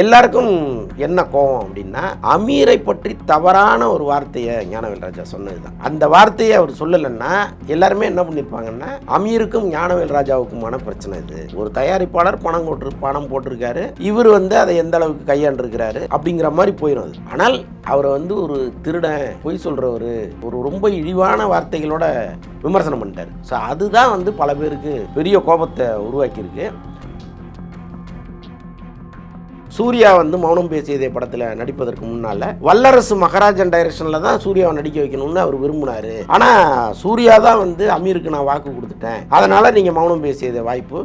எல்லாருக்கும் என்ன கோவம் அப்படின்னா அமீரை பற்றி தவறான ஒரு வார்த்தையை ஞானவேல் ராஜா சொன்னதுதான். அந்த வார்த்தையை அவர் சொல்லலைன்னா எல்லாருமே என்ன பண்ணியிருப்பாங்கன்னா அமீருக்கும் ஞானவேல் ராஜாவுக்குமான பிரச்சனை இது. ஒரு தயாரிப்பாளர் பணம் போட்டு பணம் போட்டிருக்காரு. இவர் வந்து அதை எந்த அளவுக்கு கையாண்டிருக்கிறாரு அப்படிங்கிற மாதிரி போயிடும் அது. ஆனால் அவரை வந்து ஒரு திருடன் பொய் சொல்றவர் ஒரு ரொம்ப இழிவான வார்த்தைகளோட விமர்சனம் பண்ணிட்டார். ஸோ அதுதான் வந்து பல பேருக்கு பெரிய கோபத்தை உருவாக்கியிருக்கு. சூர்யா வந்து மௌனம் பேசியதே படத்தில் நடிப்பதற்கு முன்னால வல்லரசு மகாராஜன் டைரக்ஷனில் தான் சூர்யாவை நடிக்க வைக்கணும்னு அவர் விரும்பினாரு. ஆனால் சூர்யா தான் வந்து அமீருக்கு நான் வாக்கு கொடுத்துட்டேன். அதனால நீங்கள் மௌனம் பேசியத வாய்ப்பு.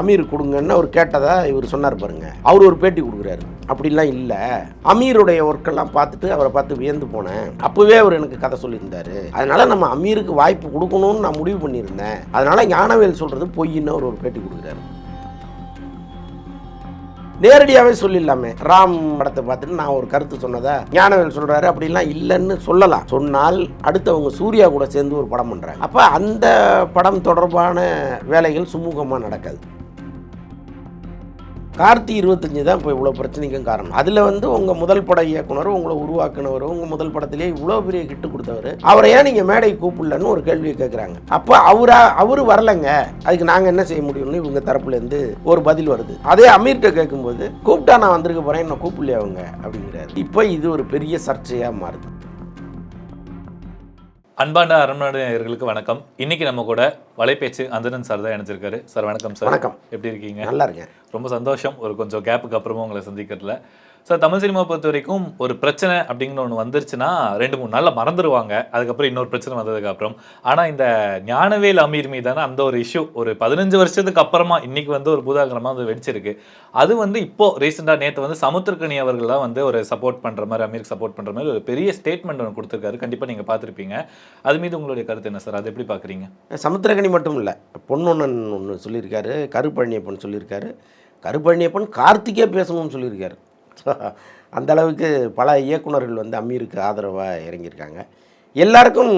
அமீர் கொடுங்கன்னு அவர் கேட்டதா இவர் சொன்னார் பாருங்க. அவர் ஒரு பேட்டி கொடுக்குறாரு. அப்படிலாம் இல்லை. அமீருடைய ஒர்க்கெல்லாம் பார்த்துட்டு அவரை பார்த்து வியந்து போனேன். அப்போவே அவர் எனக்கு கதை சொல்லியிருந்தாரு. அதனால நம்ம அமீருக்கு வாய்ப்பு கொடுக்கணும்னு நான் முடிவு பண்ணியிருந்தேன். அதனால ஞானவேல் சொல்றது பொய்ன்னு அவர் ஒரு பேட்டி கொடுக்குறாரு. நேரடியாகவே சொல்லிடலாமே. ராம் படத்தை பார்த்துட்டு நான் ஒரு கருத்து சொன்னதா? ஞானவேல் சொல்கிறாரு அப்படிலாம் இல்லைன்னு சொல்லலாம். சொன்னால் அடுத்தவங்க சூர்யா கூட சேர்ந்து ஒரு படம் பண்ணுறாங்க அப்போ அந்த படம் தொடர்பான வேலைகள் சுமூகமாக நடக்காது. கார்த்தி இருபத்தஞ்சி தான் இப்போ இவ்வளோ பிரச்சனைக்கும் காரணம். அதில் வந்து உங்கள் முதல் பட இயக்குனர் உங்களை உருவாக்குனவர் உங்கள் முதல் படத்திலே இவ்வளோ பெரிய கிட்டு கொடுத்தவர். அவரை ஏன் நீங்கள் மேடை கூப்பிடலன்னு ஒரு கேள்வியை கேட்குறாங்க அப்போ அவரா அவர் வரலைங்க. அதுக்கு நாங்கள் என்ன செய்ய முடியும்னு இவங்க தரப்புலேருந்து ஒரு பதில் வருது. அதே அமீர்கிட்ட கேட்கும்போது கூப்பிட்டா நான் வந்திருக்க போகிறேன் என்ன கூப்பிடலையே அவங்க? அப்படிங்கிறாரு. இப்போ இது ஒரு பெரிய சர்ச்சையாக மாறுது. அன்பாண்ட அரண்மனையர்களுக்கு வணக்கம். இன்னைக்கு நம்ம கூட வலைபேச்சு அந்தரன் சார் தான் இணைஞ்சிருக்காரு. சார் வணக்கம் சார் வணக்கம். எப்படி இருக்கீங்க? நல்லா இருக்கேன். ரொம்ப சந்தோஷம். ஒரு கொஞ்சம் கேப்புக்கு அப்புறமா உங்களை சந்திக்கிறதுல. சார் தமிழ் சினிமா பொறுத்த வரைக்கும் ஒரு பிரச்சனை அப்படிங்கிற ஒன்று வந்துருச்சுன்னா ரெண்டு மூணு நாளில் மறந்துடுவாங்க அதுக்கப்புறம் இன்னொரு பிரச்சனை வந்ததுக்கு அப்புறம். ஆனால் இந்த ஞானவேல் அமீர் மீதான அந்த ஒரு இஷ்யூ ஒரு பதினஞ்சு வருஷத்துக்கு அப்புறமா இன்றைக்கி வந்து ஒரு பூதாகரமாக வந்து வெடிச்சிருக்கு. அது வந்து இப்போது ரீசெண்டாக நேற்று வந்து சமுத்திரக்கணி அவர்கள் தான் வந்து ஒரு சப்போர்ட் பண்ணுற மாதிரி அமீருக்கு சப்போர்ட் பண்ணுற மாதிரி ஒரு பெரிய ஸ்டேட்மெண்ட் ஒன்று கொடுத்துருக்காரு. கண்டிப்பாக நீங்கள் பார்த்துருப்பீங்க. அது மீது உங்களுடைய கருத்து என்ன சார் அது எப்படி பார்க்குறீங்க? சமுத்திரகனி மட்டும் இல்லை பொன்னொன்னன் ஒன்று சொல்லியிருக்காரு கருப்பழனியப்பன் சொல்லியிருக்காரு. கருப்பழனியப்பன் கார்த்திகே பேசணும்னு சொல்லியிருக்காரு. ஸோ அந்தளவுக்கு பல இயக்குனர்கள் வந்து அமீருக்கு ஆதரவாக இறங்கியிருக்காங்க. எல்லாருக்கும்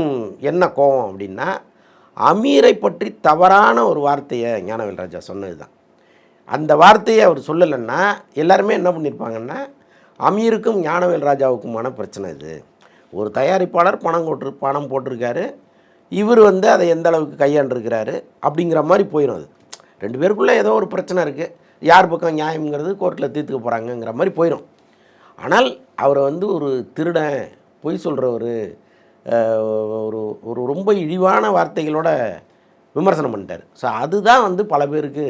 என்ன கோவம் அப்படின்னா அமீரை பற்றி தவறான ஒரு வார்த்தையை ஞானவேல் ராஜா சொன்னது தான் அந்த வார்த்தையை அவர் சொல்லலைன்னா எல்லாருமே என்ன பண்ணியிருப்பாங்கன்னா அமீருக்கும் ஞானவேல் ராஜாவுக்குமான பிரச்சனை இது. ஒரு தயாரிப்பாளர் பணம் போட்டு பணம் போட்டிருக்காரு. இவர் வந்து அதை எந்த அளவுக்கு கையாண்டிருக்கிறாரு அப்படிங்கிற மாதிரி போயிடும் அது. ரெண்டு பேருக்குள்ளே ஏதோ ஒரு பிரச்சனை இருக்குது யார் பக்கம் நியாயங்கிறது கோர்ட்டில் தீர்த்துக்க போகிறாங்கங்கிற மாதிரி போயிடும் ஆனால் அவரை வந்து ஒரு திருடன் பொய் சொல்கிறவர் ஒரு ஒரு ரொம்ப இழிவான வார்த்தைகளோட விமர்சனம் பண்ணிட்டார். ஸோ அதுதான் வந்து பல பேருக்கு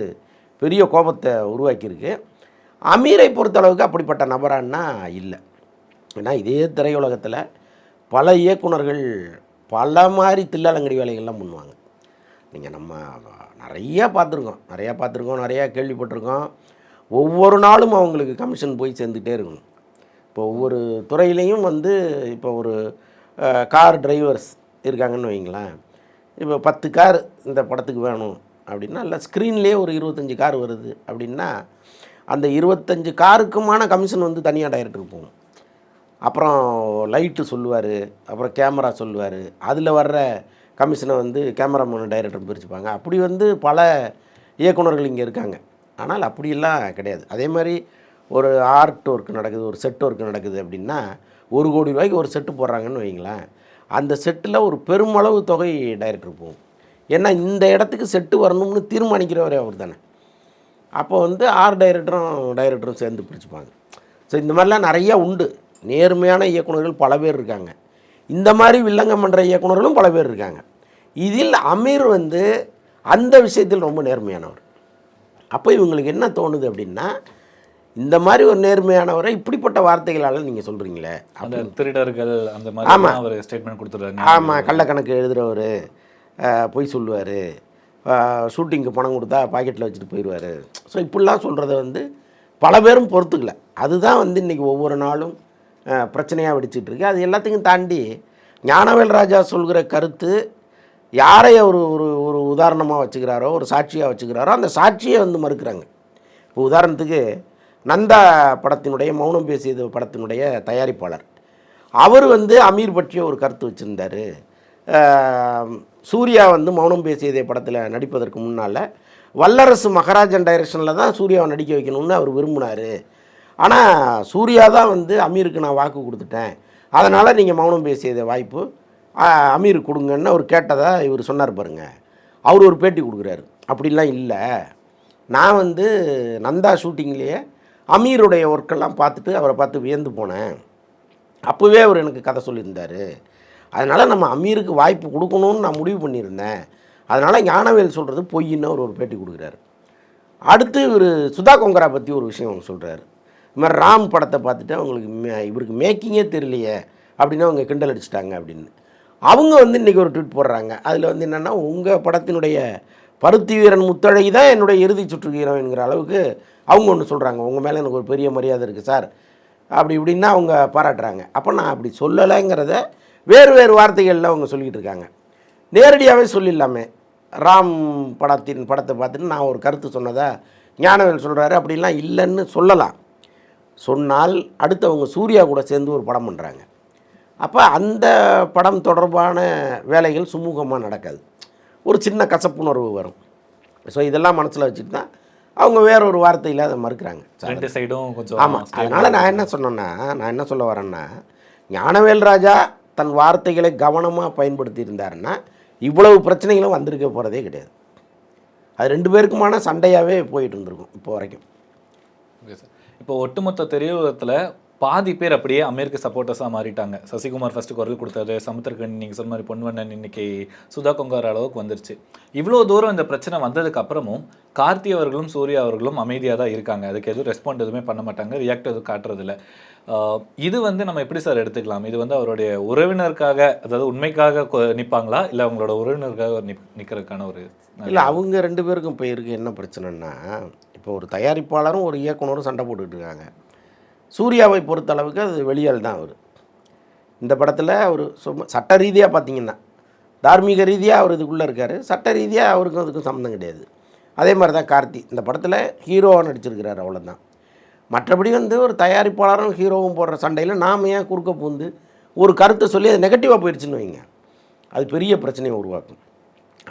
பெரிய கோபத்தை உருவாக்கியிருக்கு. அமீரை பொறுத்தளவுக்கு அப்படிப்பட்ட நபரான்னா இல்லை. ஏன்னா இதே திரையுலகத்தில் பல இயக்குனர்கள் பல மாதிரி தில்லாலங்கடி வேலைகள்லாம் பண்ணுவாங்க. நீங்கள் நம்ம நிறையா பார்த்துருக்கோம். நிறையா பார்த்துருக்கோம் நிறையா கேள்விப்பட்டிருக்கோம். ஒவ்வொரு நாளும் அவங்களுக்கு கமிஷன் போய் சேர்ந்துட்டே இருக்கணும். இப்போ ஒவ்வொரு துறையிலையும் வந்து இப்போ ஒரு கார் டிரைவர்ஸ் இருக்காங்கன்னு வைங்களேன். இப்போ பத்து கார் இந்த படத்துக்கு வேணும் அப்படின்னா இல்லை ஸ்க்ரீன்லேயே ஒரு இருபத்தஞ்சி கார் வருது அப்படின்னா அந்த இருபத்தஞ்சு காருக்குமான கமிஷன் வந்து தனியாக டைரக்டருக்கு போகும். அப்புறம் லைட்டு சொல்லுவார் அப்புறம் கேமரா சொல்லுவார். அதில் வர்ற கமிஷனை வந்து கேமராமேன் டைரக்டர் பிரிச்சுப்பாங்க. அப்படி வந்து பல இயக்குனர்கள் இங்கே இருக்காங்க. ஆனால் அப்படியெல்லாம் கிடையாது. அதே மாதிரி ஒரு ஆர்ட் ஒர்க் நடக்குது ஒரு செட் ஒர்க் நடக்குது அப்படின்னா ஒரு கோடி ரூபாய்க்கு ஒரு செட்டு போடுறாங்கன்னு வைங்களேன் அந்த செட்டில் ஒரு பெருமளவு தொகை டைரக்டர் போகும். ஏன்னா இந்த இடத்துக்கு செட்டு வரணும்னு தீர்மானிக்கிறவரே அவர் தானே. அப்போ வந்து ஆர் டைரக்டரும் டைரக்டரும் சேர்ந்து பிடிச்சிப்பாங்க ஸோ இந்த மாதிரிலாம் நிறையா உண்டு. நேர்மையான இயக்குனர்கள் பல பேர் இருக்காங்க. இந்த மாதிரி வில்லங்கம் பண்ணுற இயக்குனர்களும் பல பேர் இருக்காங்க. இதில் அமீர் வந்து அந்த விஷயத்தில் ரொம்ப நேர்மையானவர். அப்போ இவங்களுக்கு என்ன தோணுது அப்படின்னா இந்த மாதிரி ஒரு நேர்மையானவரை இப்படிப்பட்ட வார்த்தைகளால் நீங்கள் சொல்கிறீங்களே அந்த திருடர்கள் அந்த மாதிரி அவர் ஸ்டேட்மெண்ட் கொடுத்துருக்காங்க ஆமாம் கள்ளக்கணக்கு எழுதுகிறவர் பொய் சொல்லுவார் ஷூட்டிங்க்கு பணம் கொடுத்தா பாக்கெட்டில் வச்சுட்டு போயிடுவார் ஸோ இப்படிலாம் சொல்கிறத வந்து பல பேரும் பொறுத்துக்கல. அதுதான் வந்து இன்றைக்கி ஒவ்வொரு நாளும் பிரச்சனையாக வெடிச்சிட்டு இருக்கு அது எல்லாத்தையும் தாண்டி ஞானவேல் ராஜா சொல்கிற கருத்து யாரை ஒரு ஒரு ஒரு உதாரணமாக வச்சுக்கிறாரோ ஒரு சாட்சியாக வச்சுக்கிறாரோ அந்த சாட்சியை வந்து மறுக்கிறாங்க. இப்போ உதாரணத்துக்கு நந்தா படத்தினுடைய மௌனம் பேசியது படத்தினுடைய தயாரிப்பாளர். அவர் வந்து அமீர் பற்றிய ஒரு கருத்து வச்சுருந்தார். சூர்யா வந்து மௌனம் பேசியதே படத்தில் நடிப்பதற்கு முன்னால் வல்லரசு மகாராஜன் டைரக்ஷனில் தான் சூர்யாவை நடிக்க வைக்கணும்னு அவர் விரும்பினார். ஆனால் சூர்யா தான் வந்து அமீருக்கு நான் வாக்கு கொடுத்துட்டேன். அதனால் நீங்கள் மௌனம் பேசியத வாய்ப்பு. அமீர் அமீருக்கு கொடுங்கன்னு அவர் கேட்டதாக இவர் சொன்னார் பாருங்கள் அவர் ஒரு பேட்டி கொடுக்குறாரு. அப்படிலாம் இல்லை. நான் வந்து நந்தா ஷூட்டிங்லேயே அமீருடைய ஒர்க்கெல்லாம் பார்த்துட்டு அவரை பார்த்து வியந்து போனேன். அப்போவே அவர் எனக்கு கதை சொல்லியிருந்தார். அதனால் நம்ம அமீருக்கு வாய்ப்பு கொடுக்கணும்னு நான் முடிவு பண்ணியிருந்தேன். அதனால் ஞானவேல் சொல்கிறது பொய்ன்னு அவர் ஒரு பேட்டி கொடுக்குறாரு. அடுத்து இவர் சுதா கொங்கரா பற்றி ஒரு விஷயம் சொல்கிறாரு இது மாதிரி ராம் படத்தை பார்த்துட்டு அவங்களுக்கு மே- இவருக்கு மேக்கிங்கே தெரியலையே அப்படின்னு அவங்க கிண்டல் அடிச்சிட்டாங்க அப்படின்னு. அவங்க வந்து இன்றைக்கி ஒரு ட்வீட் போடுறாங்க. அதில் வந்து என்னென்னா உங்கள் படத்தினுடைய பருத்தி வீரன் முத்தழகி தான் என்னுடைய இறுதி சுற்று ஹீரோயின்கிற அளவுக்கு அவங்க ஒன்று சொல்கிறாங்க உங்கள் மேலே எனக்கு ஒரு பெரிய மரியாதை இருக்குது சார். அப்படி இப்படின்னா அவங்க பாராட்டுறாங்க. அப்போ நான் அப்படி சொல்லலைங்கிறத வேறு வேறு வார்த்தைகளில் அவங்க சொல்லிக்கிட்டு இருக்காங்க. நேரடியாகவே சொல்லிடலாமே. ராம் படத்தின் படத்தை பார்த்துட்டு நான் ஒரு கருத்து சொன்னதா ஞானவேல் சொல்கிறாரு அப்படிலாம் இல்லைன்னு சொல்லலாம். சொன்னால் அடுத்து அவங்க சூர்யா கூட சேர்ந்து ஒரு படம் பண்ணுறாங்க அப்போ அந்த படம் தொடர்பான வேலைகள் சுமூகமாக நடக்காது. ஒரு சின்ன கசப்புணர்வு வரும். ஸோ இதெல்லாம் மனசில் வச்சுட்டு தான் அவங்க வேற ஒரு வார்த்தையில் அதை மறுக்கிறாங்க. ரெண்டு சைடும் கொஞ்சம் ஆமாம் அதனால் நான் என்ன சொன்னேன்னா நான் என்ன சொல்ல வரேன்னா ஞானவேல் ராஜா தன் வார்த்தைகளை கவனமாக பயன்படுத்தி இருந்தாருன்னா இவ்வளவு பிரச்சனைகளும் வந்திருக்க போகிறதே கிடையாது. அது ரெண்டு பேருக்குமான சண்டையாகவே போயிட்டு இருந்திருக்கும் இப்போ வரைக்கும். Okay sir. இப்போ ஒட்டுமொத்த திரையுலகத்தில் பாதி பேர் அப்படியே அமெரிக்க சப்போர்ட்டர்ஸாக மாறிட்டாங்க. சசிகுமார் ஃபஸ்ட்டு குரல் கொடுத்தாரு. சமுத்திரக்கண் நீங்கள் சொன்ன மாதிரி பொன்வண்ணன் இன்னைக்கு சுதா கொங்கார் அளவுக்கு வந்துருச்சு. இவ்வளோ தூரம் இந்த பிரச்சனை வந்ததுக்கு அப்புறமும் கார்த்தி அவர்களும் சூர்யா அவர்களும் அமைதியாக தான் இருக்காங்க. அதுக்கு எதுவும் ரெஸ்பாண்ட் எதுவுமே பண்ண மாட்டாங்க. ரியாக்ட் எதுவும் காட்டுறதில்ல. இது வந்து நம்ம எப்படி சார் எடுத்துக்கலாம்? இது வந்து அவருடைய உறவினருக்காக அதாவது உண்மைக்காக கொ- இல்லை அவங்களோட உறவினருக்காக நிற்கிறதுக்கான ஒரு இல்லை அவங்க ரெண்டு பேருக்கும் போயிருக்கு என்ன பிரச்சனைன்னா இப்போ ஒரு தயாரிப்பாளரும் ஒரு இயக்குனரும் சண்டை போட்டுக்கிட்டு இருக்காங்க. சூர்யாவை பொறுத்தளவுக்கு அது வெளியால் தான் அவர். இந்த படத்தில் அவர் சும்மா சட்ட ரீதியாக பார்த்தீங்கன்னா தார்மீக ரீதியாக அவர் இதுக்குள்ளே இருக்கார். சட்ட ரீதியாக அவருக்கும் அதுக்கும் சம்மந்தம் கிடையாது. அதே மாதிரி தான் கார்த்தி. இந்த படத்தில் ஹீரோவாக நடிச்சிருக்கிறார் அவ்வளோதான் மற்றபடி வந்து ஒரு தயாரிப்பாளரும் ஹீரோவும் போடுற சண்டையில் நாம் ஏன் குறுக்க பூந்து ஒரு கருத்தை சொல்லி அது நெகட்டிவாக போயிடுச்சுன்னு வைங்க. அது பெரிய பிரச்சனையை உருவாக்கும்.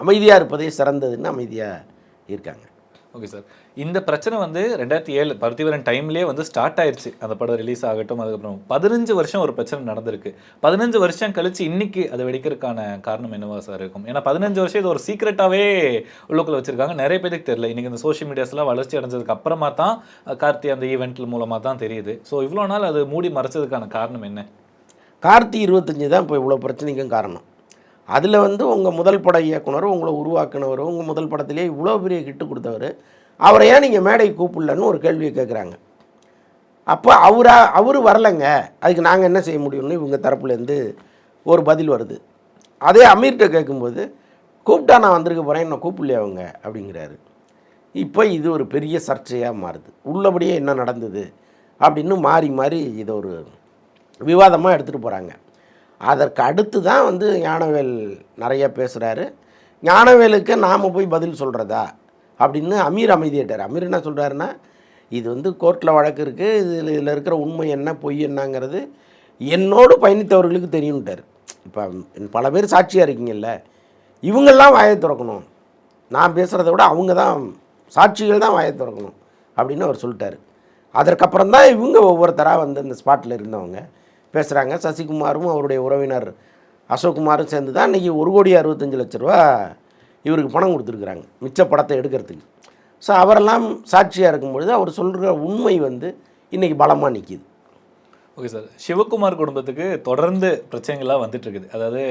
அமைதியாக இருப்பதே சிறந்ததுன்னு அமைதியாக இருக்காங்க. ஓகே சார் இந்த பிரச்சனை வந்து ரெண்டாயிரத்தி ஏழு பருத்திவரன் டைம்லேயே வந்து ஸ்டார்ட் ஆயிடுச்சு அந்த படம் ரிலீஸ் ஆகட்டும் அதுக்கப்புறம் பதினஞ்சு வருஷம் ஒரு பிரச்சனை நடந்திருக்கு. பதினஞ்சு வருஷம் கழிச்சு இன்னைக்கு அதை வெடிக்கிறதுக்கான காரணம் என்னவா சார் இருக்கும்? ஏன்னா பதினஞ்சு வருஷம் இது ஒரு சீக்ரெட்டாகவே உள்ளுக்குள்ள வச்சிருக்காங்க. நிறைய பேருக்கு தெரியல. இன்னைக்கு இந்த சோஷியல் மீடியாஸ்லாம் வளர்ச்சி அடைஞ்சதுக்கு அப்புறமா தான் கார்த்தி அந்த ஈவெண்ட் மூலமாக தான் தெரியுது. ஸோ இவ்வளோ நாள் அது மூடி மறைச்சதுக்கான காரணம் என்ன? கார்த்தி இருபத்தஞ்சி தான் இப்போ இவ்வளோ பிரச்சனைக்கும் காரணம். அதில் வந்து உங்கள் முதல் பட இயக்குனர் உங்களை உருவாக்குனவர் உங்கள் முதல் படத்திலே இவ்வளோ பெரிய கிட்டு கொடுத்தவர். அவரை ஏன் நீங்கள் மேடை கூப்பிடலன்னு ஒரு கேள்வியை கேட்குறாங்க அப்போ அவரா அவர் வரலைங்க. அதுக்கு நாங்கள் என்ன செய்ய முடியும்னு இவங்க தரப்புலேருந்து ஒரு பதில் வருது. அதே அமீர்கிட்ட கேட்கும்போது கூப்பிட்டா நான் வந்திருக்க போகிறேன் என்ன கூப்பிடலையே அவங்க? அப்படிங்கிறாரு. இப்போ இது ஒரு பெரிய சர்ச்சையாக மாறுது. உள்ளபடியே என்ன நடந்தது? அப்படின்னு மாறி மாறி இதை ஒரு விவாதமாக எடுத்துகிட்டு போகிறாங்க அதற்கு அடுத்து தான் வந்து ஞானவேல் நிறைய பேசுகிறாரு ஞானவேலுக்கு நாம் போய் பதில் சொல்கிறதா அப்படின்னு அமீர் அமைதியிட்டார் அமீர் என்ன சொல்கிறாருன்னா இது வந்து கோர்ட்டில் வழக்கு இருக்குது இதில் இதில் இருக்கிற உண்மை என்ன பொய் என்னங்கிறது என்னோடு பயணித்தவர்களுக்கு தெரியும்ட்டார். இப்போ பல பேர் சாட்சியாக இருக்கீங்கல்ல இவங்கெல்லாம் வாயை திறக்கணும். நான் பேசுகிறத விட அவங்க தான் சாட்சிகள் தான் வாயை திறக்கணும் அப்படின்னு அவர் சொல்லிட்டார். அதற்கப்புறம் தான் இவங்க ஒவ்வொருத்தராக வந்து அந்த ஸ்பாட்டில் இருந்தவங்க. பேசுகிறாங்க சசிகுமாரும் அவருடைய உறவினர் அசோக்குமாரும் சேர்ந்து தான் இன்றைக்கி ஒரு கோடி அறுபத்தஞ்சு லட்ச ரூபா இவருக்கு பணம் கொடுத்துருக்குறாங்க. மிச்ச படத்தை எடுக்கிறதுக்கு. ஸோ அவரெல்லாம் சாட்சியாக இருக்கும்பொழுது அவர் சொல்கிற உண்மை வந்து இன்றைக்கி பலமாக நிற்கிது ஓகே சார். சிவகுமார் குடும்பத்துக்கு தொடர்ந்து பிரச்சனைகள்லாம் வந்துட்டு இருக்குது அதாவது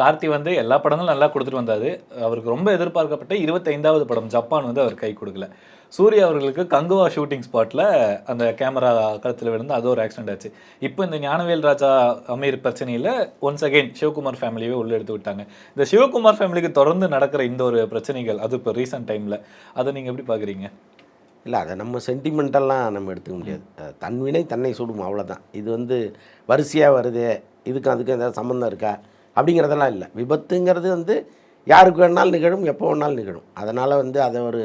கார்த்தி வந்து எல்லா படங்களும் நல்லா கொடுத்துட்டு வந்தார். அவருக்கு ரொம்ப எதிர்பார்க்கப்பட்ட இருபத்தைந்தாவது படம் ஜப்பான் வந்து அவர் கை கொடுக்கல. சூர்யா அவர்களுக்கு கங்குவா ஷூட்டிங் ஸ்பாட்டில் அந்த கேமரா கழுத்தில் விழுந்து அது ஒரு ஆக்சிடென்ட் ஆச்சு. இப்போ இந்த ஞானவேல் ராஜா அமீர் பிரச்சனையில் ஒன்ஸ் அகைன் சிவகுமார் ஃபேமிலியே உள்ள எடுத்து விட்டாங்க. இந்த சிவகுமார் ஃபேமிலிக்கு தொடர்ந்து நடக்கிற இந்த ஒரு பிரச்சனைகள் அது இப்போ ரீசெண்ட் டைமில் அதை நீங்கள் எப்படி பார்க்குறீங்க? இல்லை அதை நம்ம சென்டிமெண்டெல்லாம் நம்ம எடுத்துக்க முடியாது. அஹ் தன் வினை தன்னை சுடும் அவ்வளோதான் இது வந்து வரிசையாக வருது இதுக்கும் அதுக்கும் ஏதாவது சம்மந்தம் இருக்கா? அப்படிங்கிறதெல்லாம் இல்லை. விபத்துங்கிறது வந்து யாருக்கு வேணாலும் நிகழும் எப்போ வேணாலும் நிகழும். அதனால் வந்து அதை ஒரு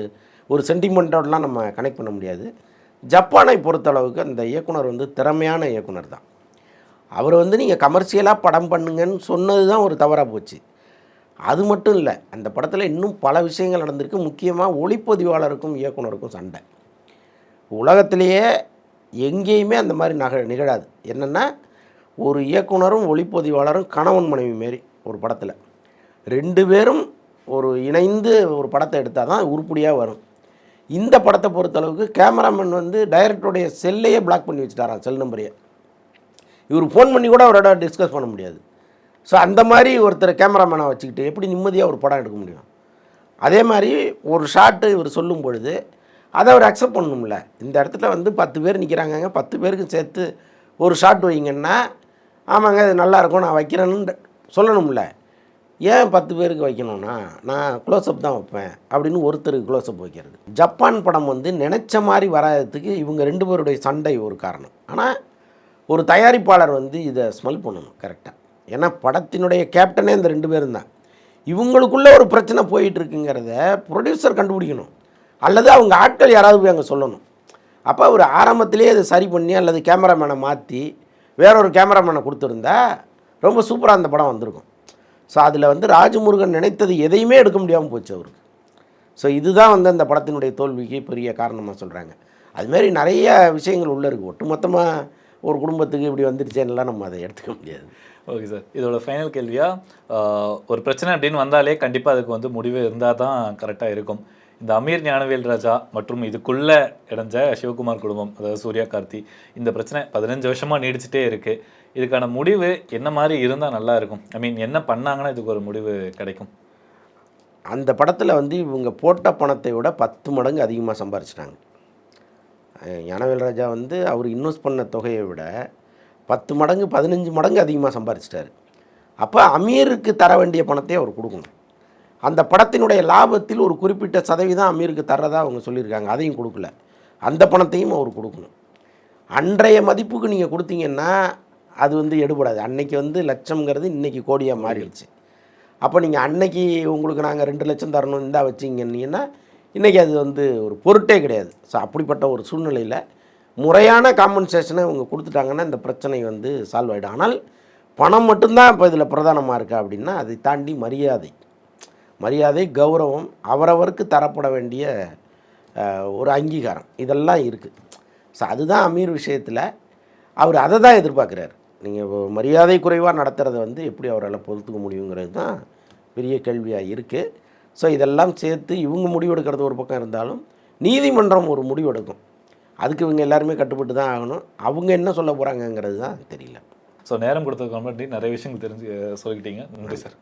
ஒரு சென்டிமெண்ட்டோடலாம் நம்ம கனெக்ட் பண்ண முடியாது. ஜப்பானை பொறுத்தளவுக்கு அந்த இயக்குனர் வந்து திறமையான இயக்குனர் தான். அவர் வந்து நீங்கள் கமர்ஷியலாக படம் பண்ணுங்கன்னு சொன்னது தான் ஒரு தவறாக போச்சு. அது மட்டும் இல்லை அந்த படத்தில் இன்னும் பல விஷயங்கள் நடந்திருக்கு. முக்கியமாக ஒளிப்பதிவாளருக்கும் இயக்குனருக்கும் சண்டை. உலகத்திலேயே எங்கேயுமே அந்த மாதிரி நக நிகழாது. என்னென்னா ஒரு இயக்குனரும் ஒளிப்பதிவாளரும் கணவன் மனைவி மாரி ஒரு படத்தில். ரெண்டு பேரும் ஒரு இணைந்து ஒரு படத்தை எடுத்தால் தான் உருப்படியாக வரும். இந்த படத்தை பொறுத்தளவுக்கு கேமராமேன் வந்து டைரக்டருடைய செல்லையே பிளாக் பண்ணி வச்சுட்டாராம் செல் நம்பரையே இவர் ஃபோன் பண்ணி கூட அவரோட டிஸ்கஸ் பண்ண முடியாது. ஸோ அந்த மாதிரி ஒருத்தர் கேமராமேனை வச்சுக்கிட்டு எப்படி நிம்மதியாக ஒரு படம் எடுக்க முடியும்? அதே மாதிரி ஒரு ஷாட்டு இவர் சொல்லும் பொழுது அதை அவர் அக்செப்ட் பண்ணணும்ல. இந்த இடத்துல வந்து பத்து பேர் நிற்கிறாங்கங்க பத்து பேருக்கும் சேர்த்து ஒரு ஷாட் வைங்கன்னா ஆமாங்க இது நல்லா இருக்கும் நான் வைக்கிறேன்னு சொல்லணும்ல. ஏன் பத்து பேருக்கு வைக்கணும்னா நான் க்ளோஸ்அப் தான் வைப்பேன் அப்படின்னு ஒருத்தருக்கு க்ளோஸ்அப் வைக்கிறது. ஜப்பான் படம் வந்து நினச்ச மாதிரி வராததுக்கு இவங்க ரெண்டு பேருடைய சண்டை ஒரு காரணம். ஆனால் ஒரு தயாரிப்பாளர் வந்து இதை ஸ்மெல் பண்ணணும் கரெக்டாக ஏன்னா படத்தினுடைய கேப்டனே இந்த ரெண்டு பேரும் தான். இவங்களுக்குள்ளே ஒரு பிரச்சனை போயிட்டு இருக்குங்கிறத ப்ரொடியூசர் கண்டுபிடிக்கணும். அல்லது அவங்க ஆட்கள் யாராவது போய் அங்கே சொல்லணும். அப்போ அவர் ஆரம்பத்திலேயே அதை சரி பண்ணி அல்லது கேமராமேனை மாற்றி வேற ஒரு கேமராமேனை கொடுத்துருந்தா ரொம்ப சூப்பராக அந்த படம் வந்திருக்கும். ஸோ அதில் வந்து ராஜமுருகன் நினைத்தது எதையுமே எடுக்க முடியாமல் போச்சு அவருக்கு. ஸோ இதுதான் வந்து அந்த படத்தினுடைய தோல்விக்கு பெரிய காரணமாக சொல்கிறாங்க அதுமாரி நிறைய விஷயங்கள் உள்ளே இருக்குது ஒட்டுமொத்தமாக ஒரு குடும்பத்துக்கு இப்படி வந்துருச்சேன்னெலாம் நம்ம அதை எடுத்துக்க முடியாது. Okay sir. இதோட ஃபைனல் கேள்வியாக ஒரு பிரச்சனை அப்படின்னு வந்தாலே கண்டிப்பாக அதுக்கு வந்து முடிவு இருந்தால் தான் கரெக்டாக இருக்கும். இந்த அமீர் ஞானவேல் ராஜா மற்றும் இதுக்குள்ளே இடைஞ்ச சிவகுமார் குடும்பம் அதாவது சூர்யா கார்த்தி இந்த பிரச்சனை பதினஞ்சு வருஷமாக நீடிச்சிட்டே இருக்குது இதுக்கான முடிவு என்ன மாதிரி இருந்தால் நல்லா இருக்கும்? ஐ மீன் என்ன பண்ணாங்கன்னா இதுக்கு ஒரு முடிவு கிடைக்கும். அந்த படத்தில் வந்து இவங்க போட்ட பணத்தை விட பத்து மடங்கு அதிகமாக சம்பாரிச்சிட்டாங்க. அஹ் ஞானவேல் ராஜா வந்து அவர் இன்வெஸ்ட் பண்ண தொகையை விட பத்து மடங்கு பதினஞ்சு மடங்கு அதிகமாக சம்பாரிச்சிட்டாரு. அப்போ அமீருக்கு தர வேண்டிய பணத்தை அவர் கொடுக்கணும். அந்த படத்தினுடைய லாபத்தில் ஒரு குறிப்பிட்ட சதவீதம் அமீருக்கு தர்றதா அவங்க சொல்லியிருக்காங்க. அதையும் கொடுக்கல. அந்த பணத்தையும் அவர் கொடுக்கணும். அன்றைய மதிப்புக்கு நீங்கள் கொடுத்தீங்கன்னா அது வந்து எடுபடாது. அன்னைக்கு வந்து லட்சம்ங்கிறது இன்றைக்கி கோடியாக மாறிடுச்சு. அப்போ நீங்கள் அன்னைக்கு உங்களுக்கு நாங்கள் ரெண்டு லட்சம் தரணும் இருந்தால் வச்சிங்கன்னா இன்றைக்கி அது வந்து ஒரு பொருட்டே கிடையாது. ஸோ அப்படிப்பட்ட ஒரு சூழ்நிலையில் முறையான காம்பன்சேஷனை இவங்க கொடுத்துட்டாங்கன்னா இந்த பிரச்சனை வந்து சால்வ் ஆகிடும் ஆனால் பணம் மட்டும்தான் இப்போ இதில் பிரதானமாக இருக்கா அப்படின்னா அதை தாண்டி மரியாதை. மரியாதை கௌரவம் அவரவருக்கு தரப்பட வேண்டிய ஒரு அங்கீகாரம். இதெல்லாம் இருக்குது ஸோ அதுதான் அமீர் விஷயத்தில் அவர் அதை தான் எதிர்பார்க்குறாரு. நீங்கள் மரியாதை குறைவாக நடத்துகிறத வந்து எப்படி அவரால் பொறுத்துக்க முடியுங்கிறது தான் பெரிய கேள்வியாக இருக்குது ஸோ இதெல்லாம் சேர்த்து இவங்க முடிவெடுக்கிறது ஒரு பக்கம் இருந்தாலும் நீதிமன்றம் ஒரு முடிவெடுக்கும் அதுக்கு இவங்க எல்லாருமே கட்டுப்பட்டு தான் ஆகணும். அவங்க என்ன சொல்ல போகிறாங்கங்கிறது தான் தெரியல. ஸோ நேரம் கொடுத்ததுக்கு நன்றி. நிறைய விஷயங்கள் தெரிஞ்சு சொல்லிக்கிட்டீங்க. நன்றி சார்.